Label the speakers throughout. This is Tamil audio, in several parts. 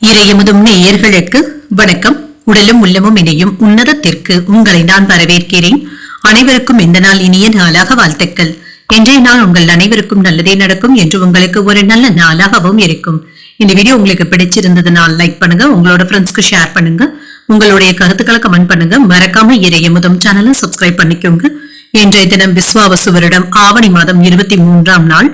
Speaker 1: இறையமுதும் நேயர்களுக்கு வணக்கம். உடலும் உள்ளமும் இணையும் உன்னதத்திற்கு உங்களை நான் வரவேற்கிறேன். அனைவருக்கும் இந்த நாள் இனிய நாளாக வாழ்த்துக்கள். இன்றைய நாள் உங்கள் அனைவருக்கும் நல்லதே நடக்கும் என்று உங்களுக்கு ஒரு நல்ல நாளாகவும் இருக்கும். இந்த வீடியோ உங்களுக்கு பிடிச்சிருந்ததுனால் லைக் பண்ணுங்க உங்களோட ஃப்ரெண்ட்ஸ்க்கு ஷேர் பண்ணுங்க உங்களுடைய கருத்துக்களை கமெண்ட் பண்ணுங்க. மறக்காம இறையமுதும் சேனலை சப்ஸ்கிரைப் பண்ணிக்கோங்க. இன்றைய தினம் விஸ்வாவசு வருடம் ஆவணி மாதம் இருபத்தி மூன்றாம் நாள்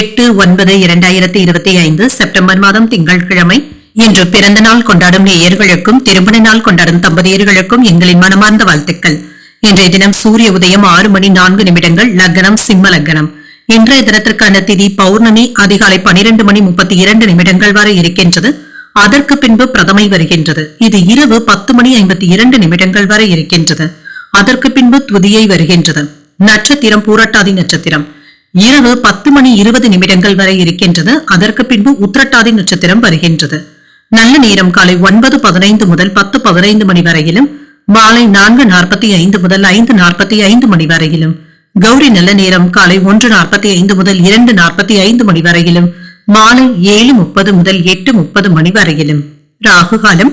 Speaker 1: எட்டு ஒன்பது இரண்டாயிரத்தி இருபத்தி ஐந்து செப்டம்பர் மாதம் திங்கட்கிழமை இன்று பிறந்த நாள் கொண்டாடும் நேயர்களுக்கும் திருமண நாள் கொண்டாடும் தம்பதியர்களுக்கும் எங்களின் மனமார்ந்த வாழ்த்துக்கள். இன்றைய தினம் சூரிய உதயம் ஆறு மணி நான்கு நிமிடங்கள் லக்னம் சிம்ம லக்னம். இன்றைய தினத்திற்கான திதி பௌர்ணமி அதிகாலை பனிரெண்டு மணி முப்பத்தி இரண்டு நிமிடங்கள் வரை இருக்கின்றது. அதற்கு பின்பு பிரதமை வருகின்றது. இது இரவு பத்து மணி ஐம்பத்தி இரண்டு நிமிடங்கள் வரை இருக்கின்றது. அதற்கு பின்பு துதியை வருகின்றது. நட்சத்திரம் பூரட்டாதி நட்சத்திரம். இரவு பத்து மணி இருபது நிமிடங்கள் வரை இருக்கின்றது. அதற்கு பின்பு உத்திரட்டாதி நட்சத்திரம் வருகின்றது. நல்ல நேரம் காலை ஒன்பது பதினைந்து முதல் பத்து பதினைந்து மணி வரையிலும் மாலை நான்கு நாற்பத்தி ஐந்து முதல் ஐந்து நாற்பத்தி ஐந்து மணி வரையிலும் கௌரி நல்ல நேரம் காலை ஒன்று நாற்பத்தி ஐந்து முதல் இரண்டு நாற்பத்தி ஐந்து மணி வரையிலும் மாலை ஏழு முப்பது முதல் எட்டு முப்பது மணி வரையிலும் ராகு காலம்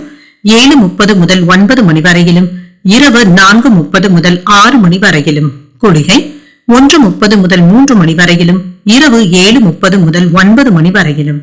Speaker 1: ஏழு முப்பது முதல் ஒன்பது மணி வரையிலும் இரவு நான்கு முப்பது முதல் ஆறு மணி வரையிலும் குளிகை ஒன்று முப்பது முதல் மூன்று மணி வரையிலும் இரவு ஏழு முப்பது முதல் ஒன்பது மணி வரையிலும்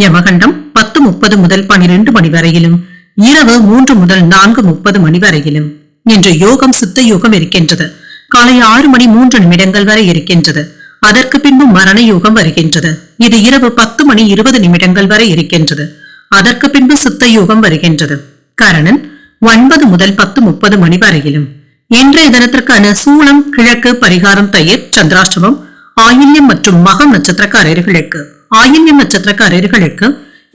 Speaker 1: யமகண்டம் பத்து முப்பது முதல் பனிரெண்டு மணி வரையிலும் இரவு மூன்று முதல் நான்கு முப்பது மணி வரையிலும் என்ற யோகம் சித்த யோகம் இருக்கின்றது. காலை ஆறு மணி மூன்று நிமிடங்கள் வரை இருக்கின்றது. அதற்கு பின்பு மரண யோகம் வருகின்றது. இது இரவு பத்து மணி இருபது நிமிடங்கள் வரை இருக்கின்றது. அதற்கு பின்பு சித்த யோகம் வருகின்றது. கரணன் ஒன்பது முதல் பத்து முப்பது மணி வரையிலும். இன்றைய தினத்திற்கான சூளம் கிழக்கு பரிகாரம் தயிர் சந்திராஷ்டமம் ஆயில்யம் மற்றும் மகம் நட்சத்திரக்காரர்களுக்கு. ஆயில்யம் நட்சத்திரக்காரர்களுக்கு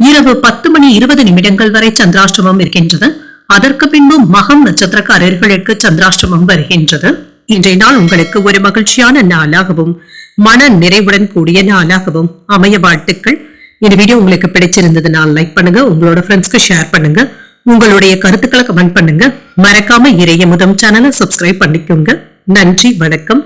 Speaker 1: இரவு பத்து மணி இருபது நிமிடங்கள் வரை சந்திராஷ்டமம் இருக்கின்றது. அதற்கு பின்பு மகம் நட்சத்திரக்காரர்களுக்கு சந்திராஷ்டமம் வருகின்றது. இன்றைய நாள் உங்களுக்கு ஒரு மகிழ்ச்சியான நாளாகவும் மன நிறைவுடன் கூடிய நாளாகவும் அமைய வாழ்த்துக்கள். இந்த வீடியோ உங்களுக்கு பிடிச்சிருந்ததுனால் லைக் பண்ணுங்க உங்களோட ஃப்ரெண்ட்ஸ்க்கு ஷேர் பண்ணுங்க உங்களுடைய கருத்துக்களை கமெண்ட் பண்ணுங்க. மறக்காம இறைய முதம் சேனலை சப்ஸ்கிரைப் பண்ணிக்கோங்க. நன்றி வணக்கம்.